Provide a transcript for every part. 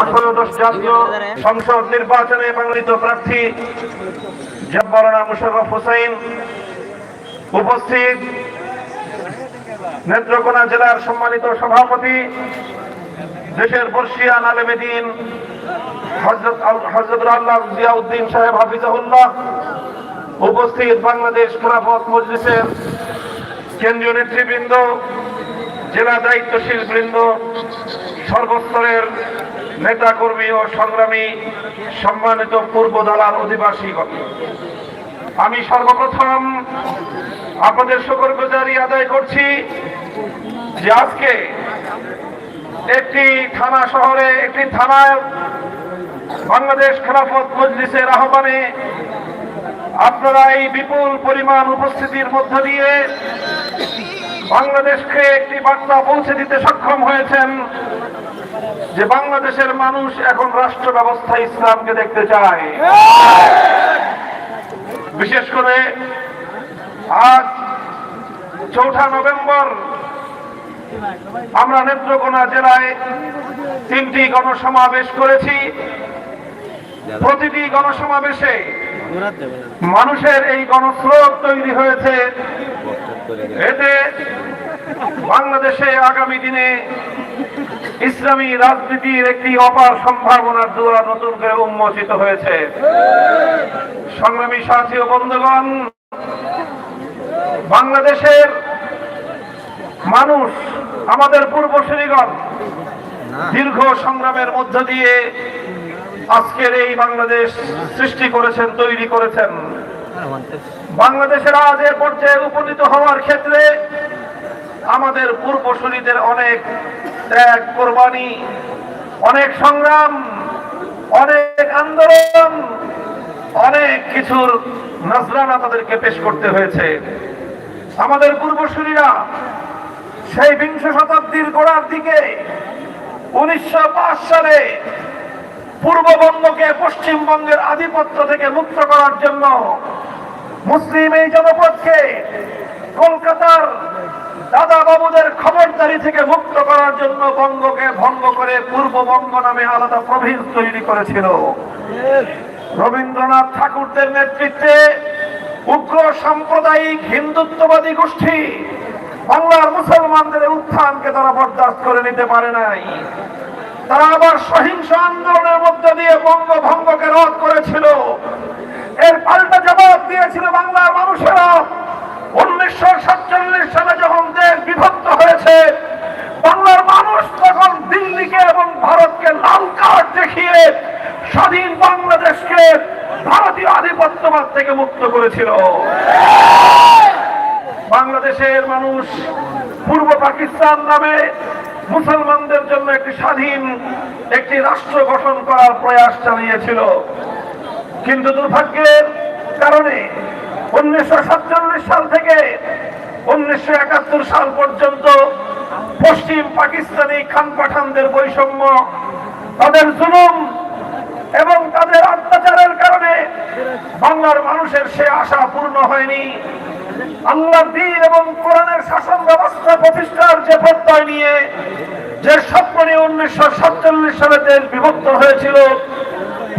আঠারোদশ জাতীয় সংসদ নির্বাচনে মনোনীত প্রার্থী জব্বরনা মুশাররফ হোসেন উপস্থিত। নেত্রকোনা জেলার সম্মানিত সভাপতি দেশের বর্ষিয়ান আলেমেদিন হজরত হজরত আল্লাহ জিয়াউদ্দিন সাহেব হাফিজাহুল্লাহ উপস্থিত বাংলাদেশ খেলাফত মজলিসের কেন্দ্রীয় নেতৃবৃন্দ জেলা দায়িত্বশীল বৃন্দ সর্বস্তরের নেতা কর্মী ও সংগ্রামী সম্মানিত পূর্ব দলার অধিবাসীগণ, আমি সর্বপ্রথম আপনাদের শুকর গুজারি আদায় করছি যে আজকে একটি থানা শহরে, একটি থানায় বাংলাদেশ খেলাফত মজলিসের আহ্বানে আপনারা এই বিপুল পরিমাণ উপস্থিতির মধ্য দিয়ে বাংলাদেশকে একটি বার্তা পৌঁছে দিতে সক্ষম হয়েছেন। যে বাংলাদেশের মানুষ এখন রাষ্ট্র ব্যবস্থা ইসলামকে দেখতে চায়। বিশেষ করে আজ চৌঠা নভেম্বর আমরা নেত্রকোনা জেলায় তিনটি গণসমাবেশ করেছি। প্রতিটি গণসমাবেশে মানুষের এই গণস্রোত তৈরি হয়েছে। এতে বাংলাদেশে আগামী দিনে ইসলামী রাজনীতির একটি অপার সম্ভাবনার দুয়ার নতুন করে উন্মোচিত হয়েছে। সংগ্রামী সাথী ও বন্ধুগণ, বাংলাদেশের মানুষ, আমাদের পূর্বসূরিগণ, দীর্ঘ সংগ্রামের মধ্য দিয়ে আজকের এই বাংলাদেশ সৃষ্টি করেছেন, তৈরি করেছেন। বাংলাদেশের আজ এ পর্যায়ে উপনীত হওয়ার ক্ষেত্রে আমাদের পূর্বসূরিদের অনেক ত্যাগ কোরবানি, অনেক সংগ্রাম, অনেক আন্দোলন, অনেক কিছুর নজরানা তাদেরকে পেশ করতে হয়েছে। আমাদের পূর্বসূরীরা সেই বিংশ শতাব্দীর গোড়ার দিকে উনিশশো পাঁচ সালে পূর্ববঙ্গকে পশ্চিমবঙ্গের আধিপত্য থেকে মুক্ত করার জন্য মুসলিম এই জনপদকে কলকাতার দাদা বাবুদের খবরদারি থেকে মুক্ত করার জন্য বঙ্গকে ভঙ্গ করে পূর্ববঙ্গ নামে আলাদা প্রভিন্স তৈরি করেছিল। রবীন্দ্রনাথ ঠাকুরদের নেতৃত্বে উগ্র সাম্প্রদায়িক হিন্দুত্ববাদী গোষ্ঠী বাংলার মুসলমানদের উত্থানকে তারা বরদাস্ত করে নিতে পারে নাই। তারা আবার সহিংস আন্দোলনের মধ্য দিয়ে বঙ্গভঙ্গকে রদ করেছিল। এর পাল্টা জবাব দিয়েছিল বাংলার মানুষেরা। উনিশশো সাতচল্লিশ সালে যখন দেশ বিভক্ত হয়েছে, বাংলার মানুষ তখন দিল্লিকে এবং ভারতকে লাল কার্ড দেখিয়ে স্বাধীন বাংলাদেশকে ভারতীয় আধিপত্যবাদ থেকে মুক্ত করেছিল। বাংলাদেশের মানুষ পূর্ব পাকিস্তান নামে মুসলমানদের জন্য একটি স্বাধীন একটি রাষ্ট্র গঠন করার প্রয়াস চালিয়েছিল। কিন্তু দুর্ভাগ্যের কারণে উনিশশো সাতচল্লিশ সাল থেকে উনিশশো একাত্তর সাল পর্যন্ত পশ্চিম পাকিস্তানি খান পাঠানদের বৈষম্য, তাদের জুলুম এবং তাদের অত্যাচারের কারণে বাংলার মানুষের সে আশা পূর্ণ হয়নি। আল্লাহ দিন এবং কোরআনের শাসন ব্যবস্থা প্রতিষ্ঠার যে প্রত্যয় নিয়ে যে স্বপ্ন উনিশশো সাতচল্লিশ সালে দেশ বিভক্ত হয়েছিল,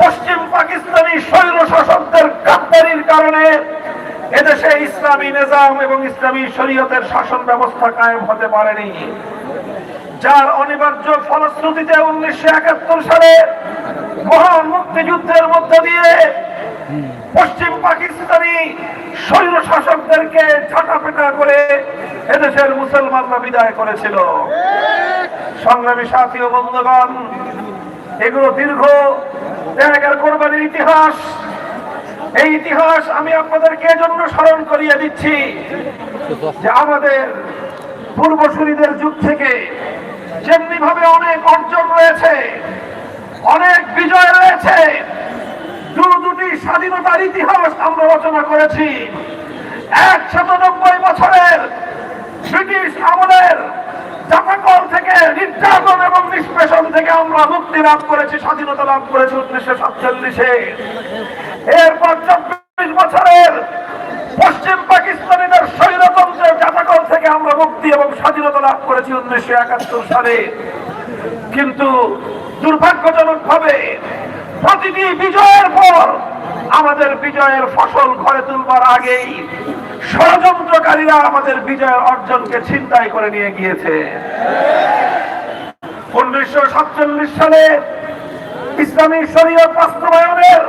পশ্চিম পাকিস্তানি স্বৈর শাসকদের গাদ্দারির কারণে এদেশে ইসলামী নিজাম এবং ইসলামী শরীয়তের শাসন ব্যবস্থা কায়েম হতে পারেনি। যার অনিবার্য ফলশ্রুতিতে উনিশশো একাত্তর সালে মহান মুক্তিযুদ্ধের মধ্য দিয়ে পশ্চিম পাকিস্তানি স্বৈর শাসকদেরকে ঝাঁটাপেটা করে এদেশের মুসলমানরা বিদায় করেছিল। সংগ্রামী সাথী ও বন্ধুগণ, এগুলো দীর্ঘ ত্যাগের কোরবানির ইতিহাস। এই ইতিহাস আমি আপনাদেরকে এজন্য স্মরণ করিয়ে দিচ্ছি যে আমাদের পূর্বসূরীদের যুগ থেকে যেমনি ভাবে অনেক অর্জন রয়েছে, অনেক বিজয় রয়েছে, দু দুটি স্বাধীনতার ইতিহাস আমরা রচনা করেছি। একশত নব্বই বছরের ব্রিটিশ আমলের জাফাকল থেকে, নির্যাতন এবং নিষ্পেষণ থেকে আমরা মুক্তি লাভ করেছি, স্বাধীনতা লাভ করেছি উনিশশো সাতচল্লিশে। এরপর চব্বিশ বছরের পশ্চিম পাকিস্তানিদের স্বৈরতন্ত্রের জাফাকল থেকে আমরা মুক্তি এবং স্বাধীনতা লাভ করেছি উনিশশো একাত্তর সালে। কিন্তু দুর্ভাগ্যজনক ভাবে প্রতিটি বিজয়ের পর আমাদের বিজয়ের ফসল ঘরে তুলবার আগেই ষড়যন্ত্রকারীরা আমাদের বিজয় অর্জনকে ছিনতাই করে নিয়ে গিয়েছে। উনিশশো সাতচল্লিশ সালে ইসলামী শরীয়ত বাস্তবায়নের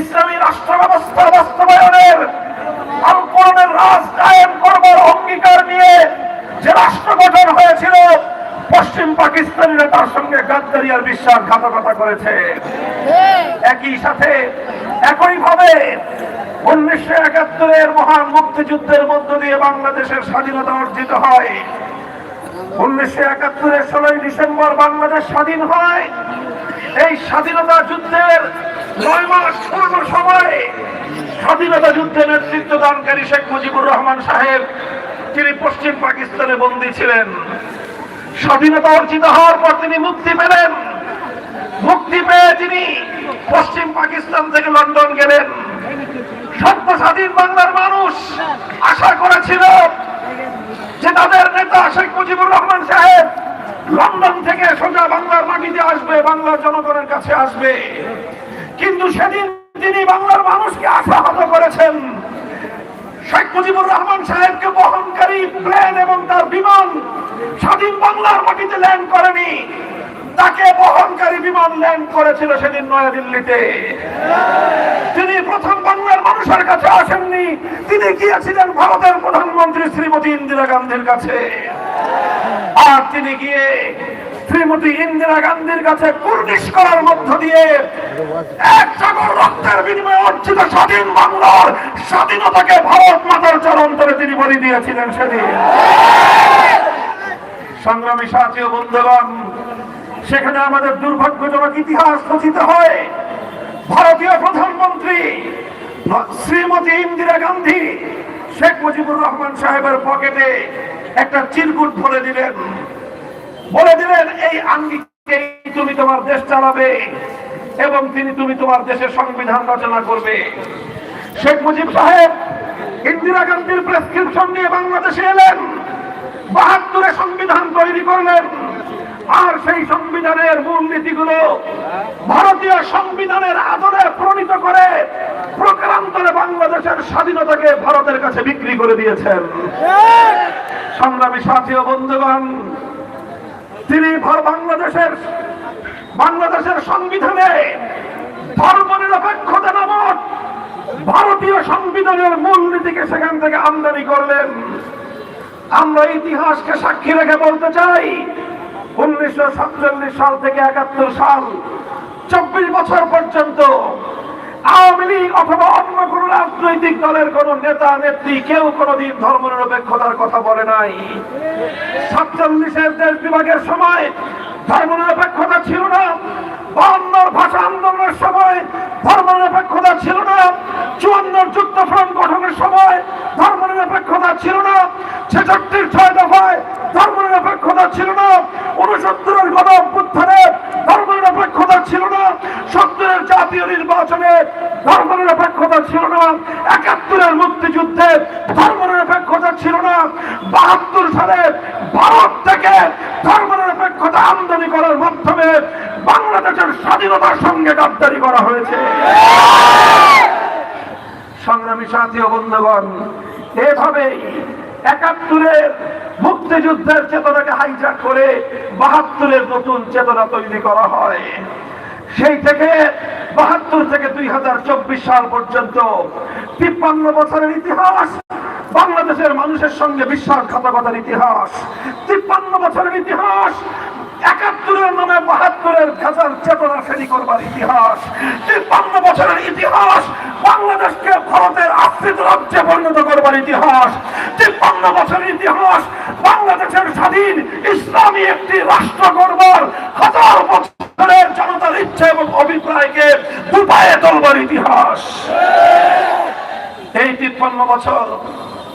ইসলামী রাষ্ট্র ব্যবস্থা বাস্তবায়নের আলকরণের রাজ কায়েম করবার অঙ্গীকার নিয়ে যে রাষ্ট্র গঠন হয়েছিল পশ্চিম পাকিস্তানিরা তার সঙ্গে গাদ্দারি আর বিশ্বাসঘাতকতা করেছে। একই সাথে একইভাবে উনিশশো একাত্তরের মহান মুক্তিযুদ্ধের মধ্য দিয়ে বাংলাদেশের স্বাধীনতা অর্জিত হয়। উনিশশো একাত্তরের ষোলোই ডিসেম্বর বাংলাদেশ স্বাধীন হয়। এই স্বাধীনতা যুদ্ধের নয় মাস পূর্ণ সময়ে স্বাধীনতা যুদ্ধে নেতৃত্ব দানকারী শেখ মুজিবুর রহমান সাহেব, তিনি পশ্চিম পাকিস্তানে বন্দী ছিলেন। স্বাধীনতা অর্জিত হওয়ার পর তিনি মুক্তি পেলেন। মুক্তি পেয়ে তিনি পশ্চিম পাকিস্তান থেকে লন্ডন গেলেন। সত্য স্বাধীন বাংলার মানুষ আশা করেছিল যে তাদের নেতা শেখ মুজিবুর রহমান সাহেব লন্ডন থেকে সোজা বাংলার মাটিতে আসবে, বাংলার জনগণের কাছে আসবে। কিন্তু সেদিন তিনি বাংলার মানুষকে আশাহত করেছেন। শেখ মুজিবুর রহমান সাহেবকে বহনকারী প্লেন এবং তার বিমান স্বাধীন বাংলার মাটিতে ল্যান্ড করেনি। তাকে বহনকারী বিমান ল্যান্ড করেছিল সেদিন নয়াদিল্লিতে। তিনি প্রথম বাংলার মানুষের কাছে আসেননি। তিনি গিয়েছিলেন ভারতের প্রধানমন্ত্রী শ্রীমতী ইন্দিরা গান্ধীর কাছে। আর তিনি গিয়ে শ্রীমতী ইন্দিরা গান্ধীর কাছে কুর্নিশ করার মধ্য দিয়ে এক সাগর রক্তের বিনিময়ে অর্জিত স্বাধীন বাংলার স্বাধীনতাকে ভারত মাতার চরণ ধরে তিনি বলি দিয়েছিলেন সেদিন। সংগ্রামী সাথী বন্ধুগণ সেখানে আমাদের দুর্ভাগ্যজনক ইতিহাস রচিত হয়। ভারতীয় প্রধানমন্ত্রী শ্রীমতী ইন্দিরা গান্ধী শেখ মুজিবুর রহমান সাহেবের পকেটে একটা চিরকুট ভরে দিলেন। বলে দিলেন, এই আঙ্গিকে তুমি তোমার দেশ চালাবে এবং তিনি তুমি তোমার দেশের সংবিধান রচনা করবে। শেখ মুজিব সাহেব ইন্দিরা গান্ধীর প্রেসক্রিপশন নিয়ে বাংলাদেশে এলেন, বাহাত্তরে সংবিধান তৈরি করলেন। আর সেই সংবিধানের মূল নীতিগুলো ভারতীয় সংবিধানের আদরে প্রণীত করে প্রকারান্তরে বাংলাদেশের স্বাধীনতাকে ভারতের কাছে বিক্রি করে দিয়েছেন। সংগ্রামী সাথী বন্ধুগণ, তিনি বাংলাদেশের বাংলাদেশের সংবিধানে ধর্ম নিরপেক্ষতা নামক ভারতীয় সংবিধানের মূলনীতিকে সেখান থেকে আমদানি করলেন। আমরা ইতিহাসকে সাক্ষী রেখে বলতে চাই উনিশশো সাতচল্লিশ সাল থেকে একাত্তর সাল, চব্বিশ বছর পর্যন্ত আওয়ামী লীগ অথবা অন্য কোন রাজনৈতিক দলের কোন নেতা, নেত্রী কেউ কোনদিন ধর্ম নিরপেক্ষতার কথা বলে নাই। সাতচল্লিশের দেশ বিভাগের সময় ধর্ম নিরপেক্ষতা ছিল না বাহান্নর ভাষা আন্দোলনের সময় ধর্ম নিরপেক্ষতা ছিল না, চুয়ান্নর যুক্তফ্রন্ট গঠনের সময় ধর্ম নিরপেক্ষতা ছিল না। ছেষট্টির ছয় দফায় ধর্ম নিরপেক্ষতা ছিল না উনসত্তরের গণ অভ্যুত্থানে ধর্ম নিরপেক্ষতা ছিল না সত্তরের জাতীয় নির্বাচনে ধর্ম নিরপেক্ষতা ছিল একাত্তরের মুক্তিযুদ্ধে ধর্ম নিরপেক্ষতা ছিল না। বাহাত্তর সালে ভারত থেকে ধর্ম নিরপেক্ষতা আমদানি করার মাধ্যমে বাংলাদেশের স্বাধীনতার সঙ্গে গাদ্দারি করা হয়েছে। সংগ্রামী সাথী বন্ধুগণ, এভাবেই একাত্তরের মুক্তিযুদ্ধের চেতনাকে হাইজাক করে বাহাত্তরের নতুন চেতনা তৈরি করা হয়। সেই থেকে বাহাত্তর থেকে দুই হাজার চব্বিশ সাল পর্যন্ত তিপ্পান্ন বছরের ইতিহাস, বাংলাদেশের মানুষের সঙ্গে বিশ্বাসঘাতকতার ইতিহাস। তিপ্পান্ন বছরের ইতিহাস একাত্তরের নামে বাহাত্তরের ভেজাল চেতনা ফেরি করবার ইতিহাস। তিপ্পান্ন বছরের ইতিহাস বাংলাদেশকে ভারতের আশ্রিত রাজ্যে পরিণত করবার ইতিহাস। তিপ্পান্ন বছরের ইতিহাস বাংলাদেশের স্বাধীন ইসলামী একটি রাষ্ট্র করবার হাজার বছরের জনতার ইচ্ছা এবং অভিপ্রায়কে দুপায়ে তোলবার ইতিহাস। এই তিপ্পান্ন বছর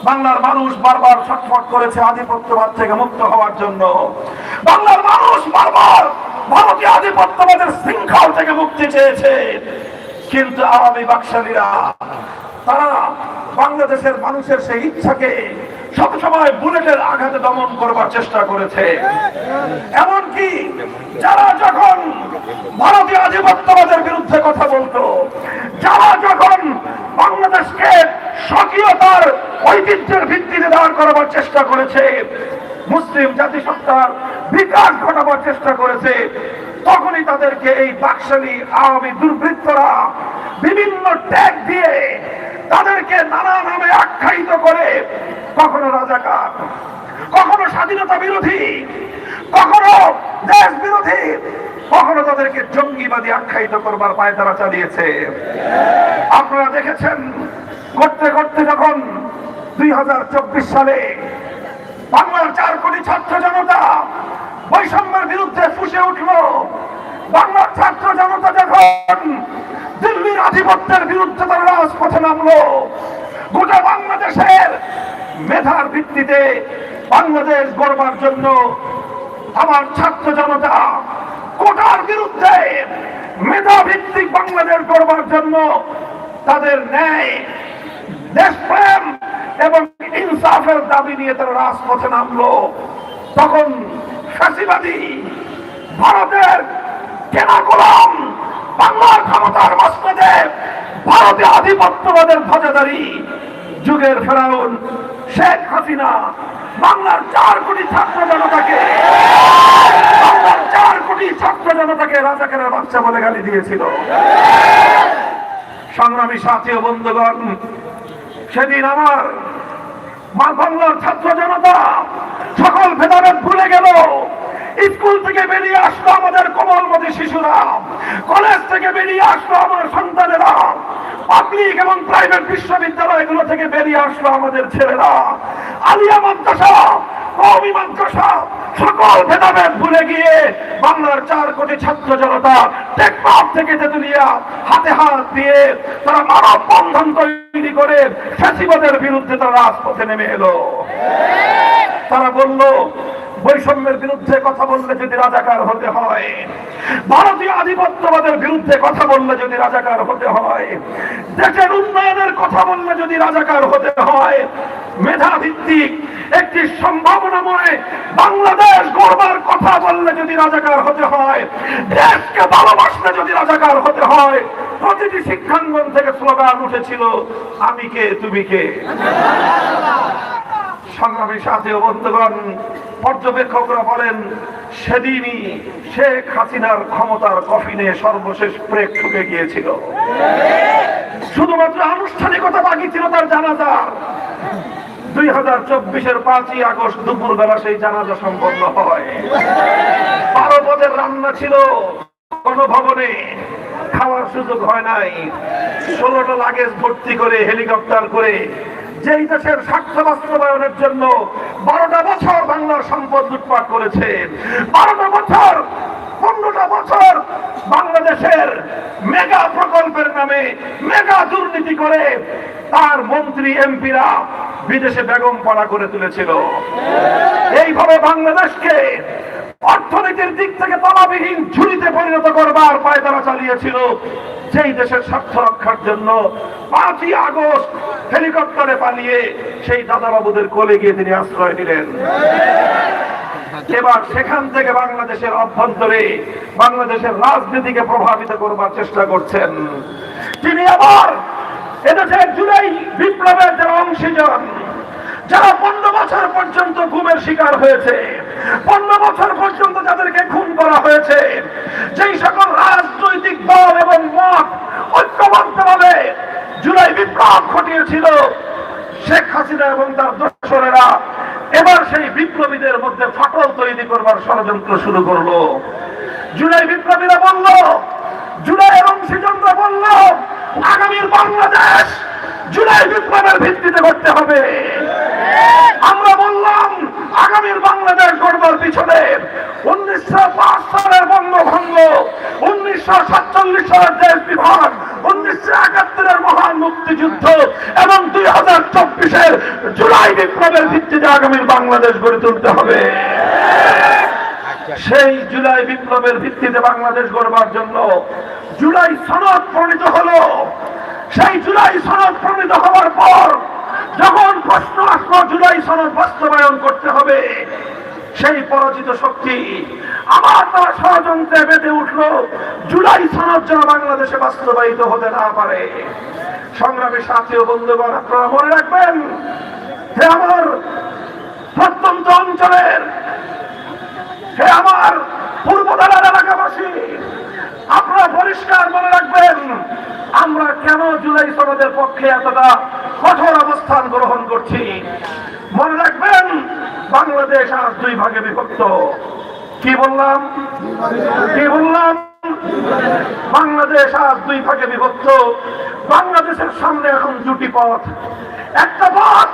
বাংলার মানুষ বারবার ছটফট করেছে আধিপত্যবাদ থেকে মুক্ত হওয়ার জন্য। বাংলার মানুষ বারবার ভারতীয় আধিপত্যবাদের শৃঙ্খল থেকে মুক্তি চেয়েছে। কিন্তু আওয়ামী বাকশালীরা, তারা বাংলাদেশের মানুষের সেই ইচ্ছাকে সবসময় বুলেটের আঘাতে দমন করবার চেষ্টা করেছে। এমনকি যারা যখন ভারতীয় আধিপত্যবাদের বিরুদ্ধে কথা বলতো, যারা যখন বাংলাদেশকে স্বকীয়তার ঐতিহ্যের ভিত্তিতে দাঁড় করাবার চেষ্টা করেছে। মুসলিম জাতিসত্তার বিকাশ ঘটাবার চেষ্টা করেছে। তখনই তাদেরকে এই বাকশালী আওয়ামী দুর্বৃত্তরা বিভিন্ন ট্যাগ দিয়ে তাদেরকে নানা নামে আখ্যায়িত করে, কখনো রাজাকার, কখনো স্বাধীনতা বিরোধী, কখনো দেশ বিরোধী, কখনো তাদেরকে জঙ্গিবাদী আখ্যায়িত করবার পায় তারা চালিয়েছে। আপনারা দেখেছেন করতে করতে যখন দুই হাজার চব্বিশ সালে বাংলার চার কোটি ছাত্র জনতা বৈষম্যের বিরুদ্ধে ফুসে উঠল, বাংলার ছাত্র জনতা যখন দিল্লির আধিপত্যের বিরুদ্ধে তারা রাজপথে নামলো, গোটা বাংলাদেশের মেধার ভিত্তিতে বাংলাদেশ গড়বার জন্য আমার ছাত্র জনতা কোটার বিরুদ্ধে মেধা ভিত্তিক বাংলাদেশ গড়বার জন্য তাদের ন্যায় দেশপ্রেম এবং ইনসাফের দাবি নিয়ে তারা রাজপথে নামলো। তখন ফাঁসিবাদী ভারতের কেনা গোলাম বাংলার ক্ষমতার মসনদে ভারতীয় আধিপত্যবাদের ধ্বজাধারী যুগের ফেরাউন শেখ হাসিনা বাংলার চার কোটি ছাত্র জনতাকে, বাংলার চার কোটি ছাত্র জনতাকে রাজাকারের বাচ্চা বলে গালি দিয়েছিল। সংগ্রামী সাথী ও বন্ধুগণ সেদিন আমার মা ছাত্র জনতা সকল ভেদাভেদ ভুলে গেল। স্কুল থেকে বেরিয়ে আসলো আমাদের কোমলমতি শিশুরা। কলেজ থেকে বেরিয়ে আসলো আমার সন্তানেরা। পাবলিক এবং প্রাইভেট বিশ্ববিদ্যালয়গুলো থেকে বেরিয়ে আসলো আমাদের ছেলেরা। আলিয়া মাদ্রাসা বাংলার চার কোটি ছাত্র জনতা টেকনাফ থেকে তেতুলিয়া হাতে হাত দিয়ে তারা মানব বন্ধন তৈরি করে ফ্যাসিবাদের বিরুদ্ধে তারা রাজপথে নেমে এলো। তারা বলল বৈষম্যের বিরুদ্ধে কথা বললে যদি রাজাকার হতে হয়, ভারতীয় আধিপত্যবাদের বিরুদ্ধে কথা বললে যদি রাজাকার হতে হয়, দেশের উন্নয়নের কথা বললে যদি রাজাকার হতে হয়, মেধা ভিত্তিক একটি সম্ভাবনাময় বাংলাদেশ গড়বার কথা বললে যদি রাজাকার হতে হয়, দেশকে ভালোবাসলে যদি রাজাকার হতে হয়, প্রতিটি শিক্ষাঙ্গন থেকে স্লোগান উঠেছিল, আমি কে, তুমি কে? সংগ্রামী সাথে বন্ধুগণ, পর্যবেক্ষকরা বলেন, সেদিনই শেখ হাসিনার ক্ষমতার কফিনে সর্বশেষ প্রেক ঠুকে গিয়েছিল। শুধুমাত্র আনুষ্ঠানিকতা বাকি ছিল তার জানাজার দুই হাজার চব্বিশের পাঁচই আগস্ট দুপুর বেলা সেই জানাজা সম্পন্ন হয়। বারো পদের রান্না ছিল, কোন ভবনে। খাওয়ার সুযোগ হয় নাই। ষোলোটা লাগেজ ভর্তি করে হেলিকপ্টার করে যেই দেশের স্বার্থ বাস্তবায়নের জন্য বারোটা বছর বাংলার সম্পদ লুটপাট করেছে, বারোটা বছর, পনেরোটা বছর বাংলাদেশের মেগা প্রকল্পের নামে মেগা দুর্নীতি করে তার মন্ত্রী, এমপিরা বিদেশে বেগম পাড়া করে তুলেছিল। এইভাবে বাংলাদেশকে অর্থনীতির দিক থেকে তলাবিহীন ঝুড়িতে পরিণত করবার পায়তারা চালিয়েছিল যেই দেশের স্বার্থ রক্ষার জন্য পাঁচই আগস্ট হেলিকপ্টারে পালিয়ে সেই দাদাবাবুদের কোলে গিয়ে তিনি আশ্রয় নিলেন। এবার সেখান থেকে বাংলাদেশের অভ্যন্তরে বাংলাদেশের রাজনীতিকে প্রভাবিত করবার চেষ্টা করছেন। তিনি আবার এদেশের জুলাই বিপ্লবের যারা অংশীজন, যারা পনেরো বছর পর্যন্ত ঘুমের শিকার হয়েছে, পনেরো বছর পর্যন্ত যাদেরকে খুন করা হয়েছে, যেই সকল রাজনৈতিক দল এবং মত ঐক্যবদ্ধভাবে জুলাই বিপ্লব ঘটিয়েছিল শেখ হাসিনা এবং তার দোসরেরা। এবার সেই বিপ্লবীদের মধ্যে ফাটল তৈরি করবার ষড়যন্ত্র শুরু করল। জুলাই বিপ্লবীরা বলল, জুলাই অংশীজনরা বলল, আগামীর বাংলাদেশ জুলাই বিপ্লবের ভিত্তিতে করতে হবে। আমরা বললাম, আগামীর বাংলাদেশ গড়বার পিছনে উনিশশো পাঁচ সালের বঙ্গভঙ্গ, উনিশশো সাতচল্লিশ সালের দেশ বিভাগ উনিশশো মহান মুক্তিযুদ্ধ এবং দুই হাজার জুলাই বিপ্লবের ভিত্তিতে আগামীর বাংলাদেশ গড়ে তুলতে হবে। সেই জুলাই বিপ্লবের ভিত্তিতে বাংলাদেশ গড়বার জন্য জুলাই সনদ প্রণীত হলো। সেই জুলাই সনদ প্রণীত হওয়ার পর যখন প্রশ্ন আসলো জুলাই সনদ বাস্তবায়ন করতে হবে, সেই পরাজিত শক্তি আবার তারা ষড়যন্ত্রে বেঁধে উঠল। জুলাই সনদ যেন বাংলাদেশে বাস্তবায়িত হতে না পারে। সংগ্রামী সাথী ও বন্ধুগণ, আপনারা মনে রাখবেন হে আমার প্রত্যন্ত অঞ্চলের, হে আমার পূর্ব দালার এলাকাবাসী, আপনারা পরিষ্কার মনে রাখবেন, আমরা কেন জুলাই সনদের পক্ষে এতটা কঠোর অবস্থান গ্রহণ করছি? মনে রাখবেন, বাংলাদেশ আজ দুই ভাগে বিভক্ত। কি বললাম? কি বললাম? বাংলাদেশ আজ দুই ভাগে বিভক্ত। বাংলাদেশের সামনে এখন দুটি পথ। একটা পথ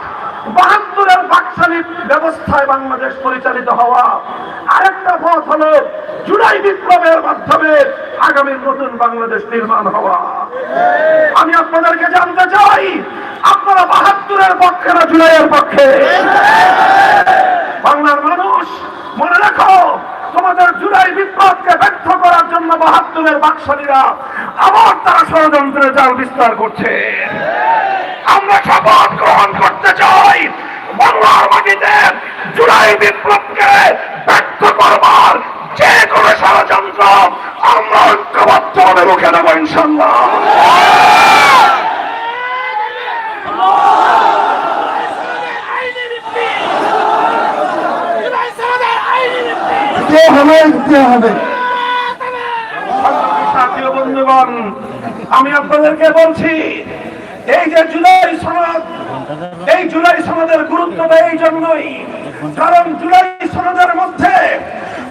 বাহাত্তরের বাকশালী ব্যবস্থায় বাংলাদেশ পরিচালিত হওয়া। আরেকটা পথ হলো জুলাই বিপ্লবের মাধ্যমে আগামী নতুন বাংলাদেশ নির্মাণ হওয়া। আমি আপনাদেরকে জানতে চাই, আপনারা বাহাত্তরের পক্ষে না জুলাইয়ের পক্ষে? বাংলার মানুষ, মনে রাখো তোমাদের জুলাই বিপ্লবকে ব্যর্থ করার জন্য বাহাত্তরের বাকশালীরা আবার তারা ষড়যন্ত্রের জাল বিস্তার করছে। আমরা শপথ গ্রহণ করতে চাই, বাংলার মাটিতে জুলাই বিপ্লবকে ব্যর্থ করবার যে কোনো ষড়যন্ত্র আমরা ঐক্যবদ্ধ হবে মুখে দেবো ইনশাল্লাহ। দিতে আমি আপনাদেরকে বলছি, এই যে জুলাই সনদ, এই জুলাই সনদের গুরুত্ব দেয় এই জন্যই, কারণ জুলাই সনদের মধ্যে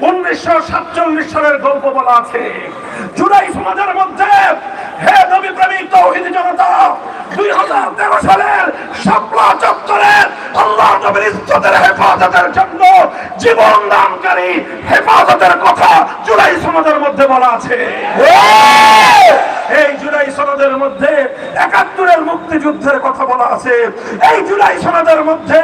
উনিশশো সাতচল্লিশ সালের গল্প বলা আছে। জুলাই সমাজের মধ্যে হে নবী প্রেমিক তৌহিদি জনতা, দুই হাজার তেরো সালের শাপলা চত্বরের আল্লাহ নবীর ইজ্জতের হেফাজতের জন্য জীবন দানকারী হেফাজতের কথা জুলাই সমাজের মধ্যে বলা আছে। এই জুলাই সনদের মধ্যে একাত্তরের মুক্তিযুদ্ধের কথা বলা আছে। এই জুলাই সনদের মধ্যে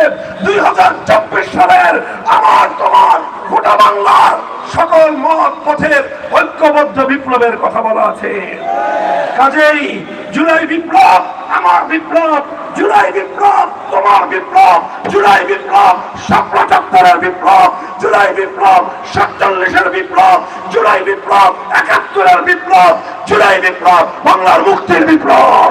দুই হাজার চব্বিশ সালের আমার তোমার গোটা বাংলার সকল মত পথের ঐক্যবদ্ধ বিপ্লবের কথা বলা আছে। কাজেই জুলাই বিপ্লব আমার বিপ্লব, জুলাই বিপ্লব তোমার বিপ্লব, জুলাই বিপ্লব শাপলা চত্বরের বিপ্লব, জুলাই বিপ্লব সাতচল্লিশের বিপ্লব, জুলাই বিপ্লব একাত্তরের বিপ্লব, জুলাই বিপ্লব বাংলার মুক্তির বিপ্লব।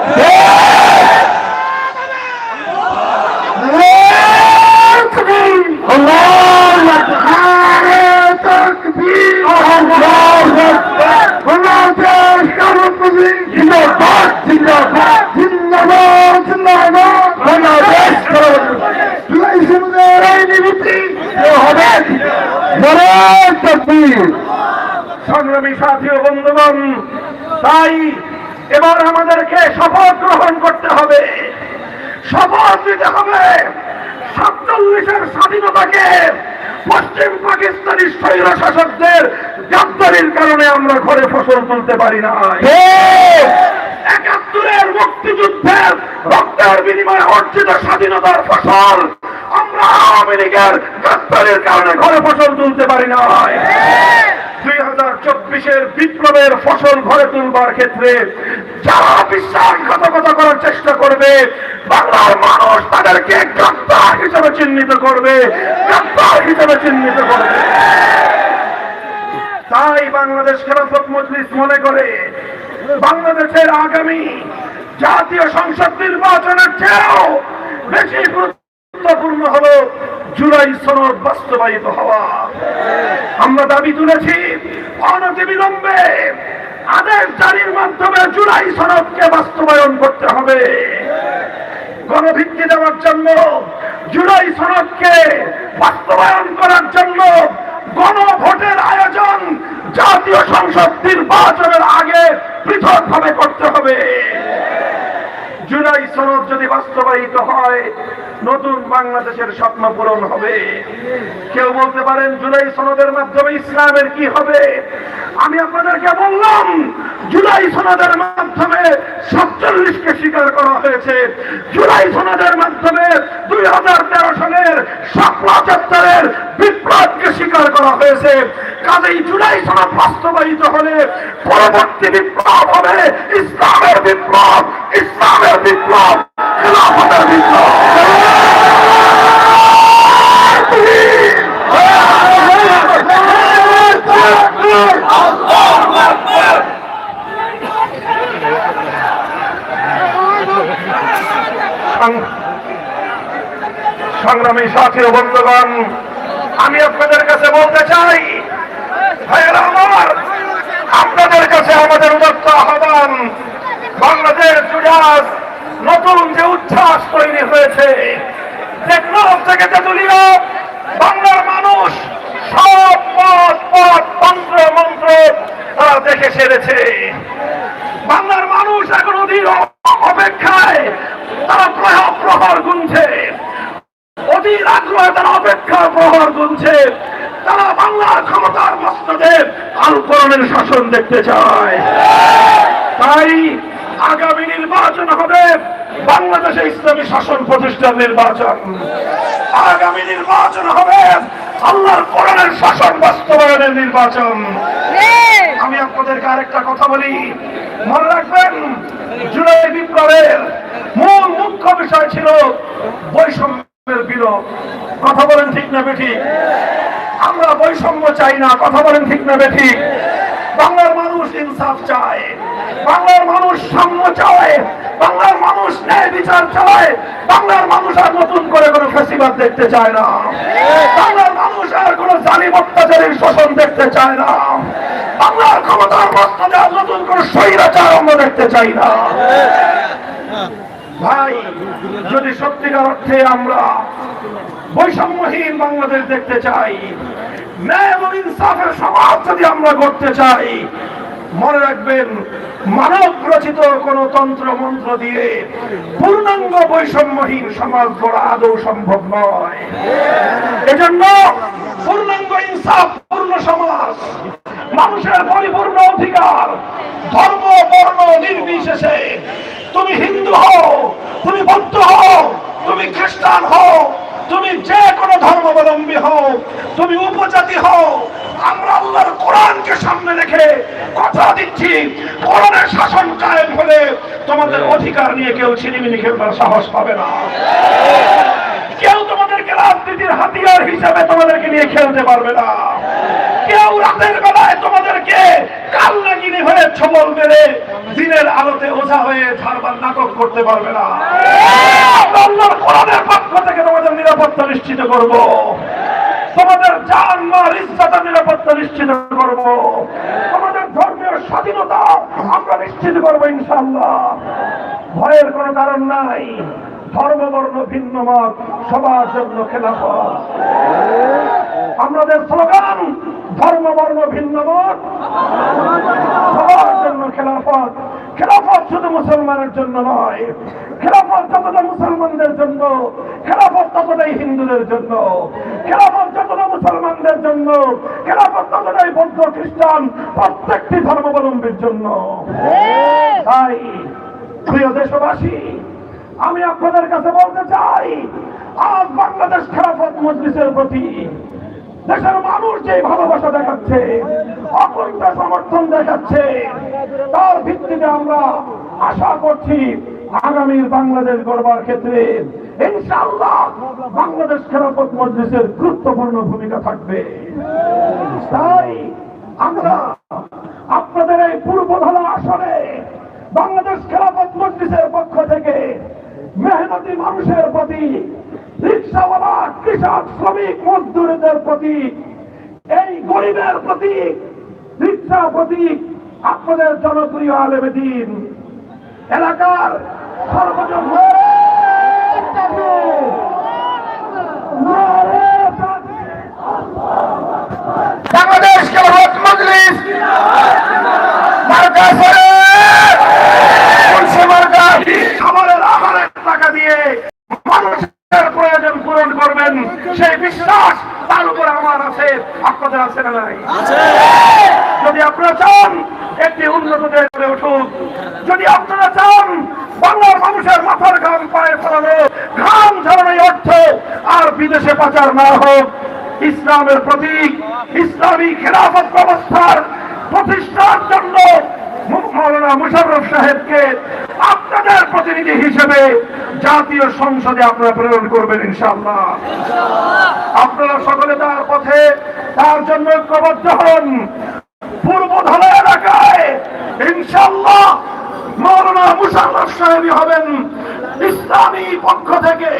সংগ্রামী সাথী ও বন্ধুগণ, তাই এবার আমাদেরকে শপথ গ্রহণ করতে হবে। শপথ নিতে হবে সাতচল্লিশের স্বাধীনতাকে পশ্চিম পাকিস্তানি স্বৈর শাসকদের গাদ্দারির কারণে আমরা ঘরে ফসল তুলতে পারি না একাত্তরের মুক্তিযুদ্ধের রক্তের বিনিময়ে অর্জিত স্বাধীনতার ফসল আমরা আওয়ামী লীগের গাদ্দারির কারণে ঘরে ফসল তুলতে পারি না। দুই হাজার চব্বিশের বিপ্লবের ফসল ঘরে তুলবার ক্ষেত্রে যারা বিশ্বাসঘাতকতা করার চেষ্টা করবে, বাংলার মানুষ তাদেরকে গাদ্দার হিসেবে চিহ্নিত করবে গাদ্দার হিসেবে চিহ্নিত করবে। তাই বাংলাদেশ খেলাফত মজলিস মনে করে বাংলাদেশের আগামী জাতীয় সংসদ নির্বাচনের চেয়েও বেশি গুরুত্বপূর্ণ হলো জুলাই সনদ বাস্তবায়িত হওয়া। আমরা দাবি তুলেছি অনতি বিলম্বে আদেশ জারির মাধ্যমে জুলাই সনদকে বাস্তবায়ন করতে হবে। গণভিত্তি দেওয়ার জন্য, জুলাই সনদকে বাস্তবায়ন করার জন্য গণভোটের আয়োজন জাতীয় সংসদ নির্বাচনের আগে পৃথকভাবে করতে হবে। জুলাই সনদ যদি বাস্তবায়িত হয় নতুন বাংলাদেশের স্বপ্ন পূরণ হবে। কেউ বলতে পারেন, জুলাই সনদের মাধ্যমে ইসলামের কি হবে? আমি আপনাদেরকে বললাম, জুলাই সনদের মাধ্যমে সাতচল্লিশকে স্বীকার করা হয়েছে। জুলাই সনদের মাধ্যমে দুই হাজার তেরো সালের শাপলা চত্বরের বিপ্লবকে স্বীকার করা হয়েছে। কাজেই জুলাই সনদ বাস্তবায়িত হলে পরবর্তী বিপ্লব হবে ইসলামের বিপ্লব ইসলামের বিপ্লব, খেলাফতের বিপ্লব। সংগ্রামী সাথী বন্ধুগণ, আমি আপনাদের কাছে বলতে চাই আমার, আপনাদের কাছে আমাদের উদত্ত আহ্বান, বাংলাদেশ জুড়ে আজ নতুন যে উচ্ছ্বাস তৈরি হয়েছে টেকনোলজ থেকে তেতুলিয়া বাংলার মানুষ সব পথ পথ, তন্ত্র, মন্ত্র তারা দেখে সেরেছে। বাংলার মানুষ এখন অধীর অপেক্ষায়, তারা প্রহর গুনছে। অধীর আগ্রহে তারা অপেক্ষার প্রহর গুনছে। তারা বাংলার ক্ষমতার মস্তদের আলকরণের শাসন দেখতে চায়। তাই আগামী নির্বাচন হবে বাংলাদেশে ইসলামী শাসন প্রতিষ্ঠার নির্বাচন। আগামী নির্বাচন হবে আল্লাহর কোরআনের শাসন বাস্তবায়নের নির্বাচন। আমি আপনাদেরকে আরেকটা কথা বলি। মনে রাখবেন, জুলাই বিপ্লবের মূল মুখ্য বিষয় ছিল বৈষম্যের বিরোধ কথা বলেন ঠিক না বেঠিক আমরা বৈষম্য চাই না, কথা বলেন ঠিক না বেঠিক বাংলার মানুষ ইনসাফ চায়, বাংলার মানুষ সাম্য চায়, বাংলার মানুষ ন্যায় বিচার চায়, বাংলার মানুষ আর নতুন করে কোনো ফেসিবাদ দেখতে চায় না, বাংলার মানুষ আর কোনো জালিম অত্যাচারের শোষণ দেখতে চায় না, বাংলার ক্ষমতার মস্তদে আর নতুন করে স্বৈরাচার আমরা দেখতে চাই না। ভাই, যদি সত্যিকার অর্থে আমরা বৈষম্যহীন বাংলাদেশ দেখতে চাই ন্যায় এবং ইনসাফের সমাজ যদি আমরা করতে চাই মনে রাখবেন মানব রচিত কোন তন্ত্র মন্ত্র দিয়ে পূর্ণাঙ্গ বৈষম্যহীন সমাজ গড়া আদৌ সম্ভব নয়। এজন্য পূর্ণাঙ্গ ইনসাফ, পূর্ণ সমাজ, মানুষের পরিপূর্ণ অধিকার, ধর্ম, বর্ণ, নির্বিশেষে তুমি হিন্দু হও, তুমি বৌদ্ধ হও, তুমি খ্রিস্টান হও তুমি যে কোনো ধর্মাবলম্বী হও, তুমি উপজাতি হও, আমরা আল্লাহর কোরআনকে সামনে রেখে কথা দিচ্ছি। কোরআনের শাসন কায়েম হলে তোমাদের অধিকার নিয়ে কেউ ছিনিমিনি খেলবার সাহস পাবে না। কেউ তোমাদেরকে রাজনীতির হাতিয়ার হিসাবে তোমাদেরকে নিয়ে খেলতে পারবে না। কেউ রাতের বেলায় তোমাদেরকে কাল নাগিনি হয়ে ছবল মেরে দিনের আলোতে ওঝা হয়ে ধারবার নাটক করতে পারবে না। আল্লাহর কোরআনের পক্ষ থেকে তোমাদের নিরাপত্তা নিশ্চিত করব। তোমাদের জান মাল ইজ্জতের নিরাপত্তা নিশ্চিত করব। তোমাদের ধর্মীয় স্বাধীনতা আমরা নিশ্চিত করব ইনশাআল্লাহ। ভয়ের কোনো কারণ নাই। ধর্ম, বর্ণ, ভিন্ন মত সবার জন্য খেলাফত। আমাদের স্লোগান, ধর্ম, বর্ণ, ভিন্ন মত সবার জন্য খেলাফত। খেলাফত শুধু মুসলমানের জন্য নয় খেলাফত যতটা মুসলমানদের জন্য খেলাফত ততটাই হিন্দুদের জন্য খেলাফত যতটা মুসলমানদের জন্য খেলাফত ততটাই বৌদ্ধ খ্রিস্টান প্রত্যেকটি ধর্মাবলম্বীর জন্য। তাই প্রিয় দেশবাসী আমি আপনাদের কাছে বলতে চাই আজ বাংলাদেশ খেলাফত মজলিসের প্রতি দেশের মানুষ যে ভালোবাসা দেখাচ্ছে অকুণ্ঠ সমর্থন দেখাচ্ছে, তার ভিত্তিতে আমরা আশা করছি আগামীর বাংলাদেশ গড়বার ক্ষেত্রে ইনশাআল্লাহ বাংলাদেশ খেলাফত মজলিসের গুরুত্বপূর্ণ ভূমিকা থাকবে। তাই আমরা আপনাদের এই পূর্বধলা আসনে বাংলাদেশ খেলাফত মজলিসের পক্ষ থেকে মেহনতি মানুষের প্রতি রিক্সাওয়ালা কৃষক শ্রমিক মজদুরদের প্রতি এই গরিবের প্রতি রিক্সা প্রতি আপনাদের জনপ্রিয় আলেমেদিন এলাকার সর্বজন বাংলাদেশ খেলাফত মজলিস। খাবারের আহারের টাকা দিয়ে করবেন সেই বিশ্বাস তার উপর আমার আছে। আপনাদের আছে না নাই? যদি আপনারা চান একটি উন্নত দেশ গড়ে উঠুক। যদি আপনারা চান বাংলার মানুষের মাথার ঘাম পায়ে ফেলানো ঘাম ঝরানো অর্থ আর বিদেশে পাচার না হোক ইসলামের প্রতীক ইসলামী খেলাফত ব্যবস্থার প্রতিষ্ঠার জন্য মৌলানা মুশাররফ সাহেবকে আপনাদের প্রতিনিধি হিসেবে জাতীয় সংসদে আপনারা প্রেরণ করবেন, ইনশাআল্লাহ। আপনারা সকলে তার পথে, তার জন্য ঐক্যবদ্ধ হন। পূর্ব ধলা এলাকায়, ইনশাআল্লাহ, মৌলানা মুশাররফ সাহেবই হবেন ইসলামী পক্ষ থেকে,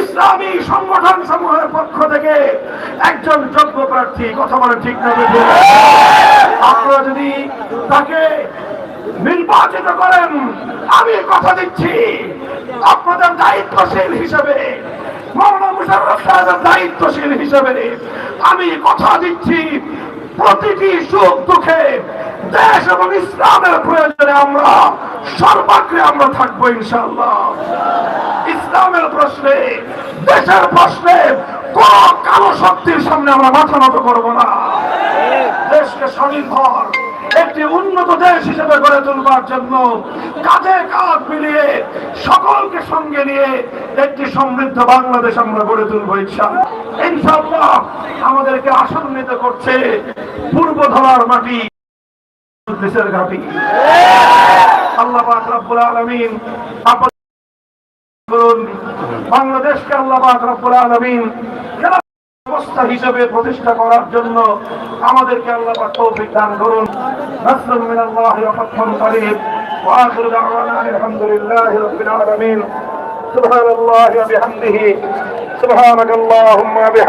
ইসলামী সংগঠন সমূহের পক্ষ থেকে একজন যোগ্য প্রার্থী। কথা বলে ঠিক না আপনারা যদি তাকে নির্বাচিত করেন। আমি কথা দিচ্ছি। আপনাদের দায়িত্বশীল হিসেবে দায়িত্বশীল হিসেবে আমি কথা দিচ্ছি। প্রতিটি সুখ দুঃখে দেশ এবং ইসলামের প্রয়োজনে আমরা সর্বাগ্রে আমরা থাকব ইনশাআল্লাহ। ইসলামের প্রশ্নে, দেশের প্রশ্নে কোন কালো শক্তির সামনে আমরা মাথা নত করব না। দেশকে স্বনির্ভর একটি উন্নত দেশ হিসেবে গড়ে তুলবার জন্য কাঁধে কাঁধ মিলিয়ে সকলকে সঙ্গে নিয়ে একটি সমৃদ্ধ বাংলাদেশ আমরা গড়ে তুলবো ইনশাআল্লাহ। ইনশাআল্লাহ আমাদেরকে আসন্নিত করছে পূর্ব ধরার মাটি, দেশের ঘাটি। আল্লাহ পাক রব্বুল আলামিন বাংলাদেশকে আল্লাহ পাক রব্বুল আলামিন ব্যবস্থা হিসেবে প্রতিষ্ঠা করার জন্য আমাদেরকে আল্লাহ তৌফিক দান করুন। নাসরুল মিনাল্লাহি ওয়া ফাতহুন করিম ওয়া আখিরু দাওয়ানা আলহামদুলিল্লাহি রাব্বিল আলামিন। সুবহানাল্লাহি ওয়া বিহামদিহি সুবহানাকাল্লাহুম্মা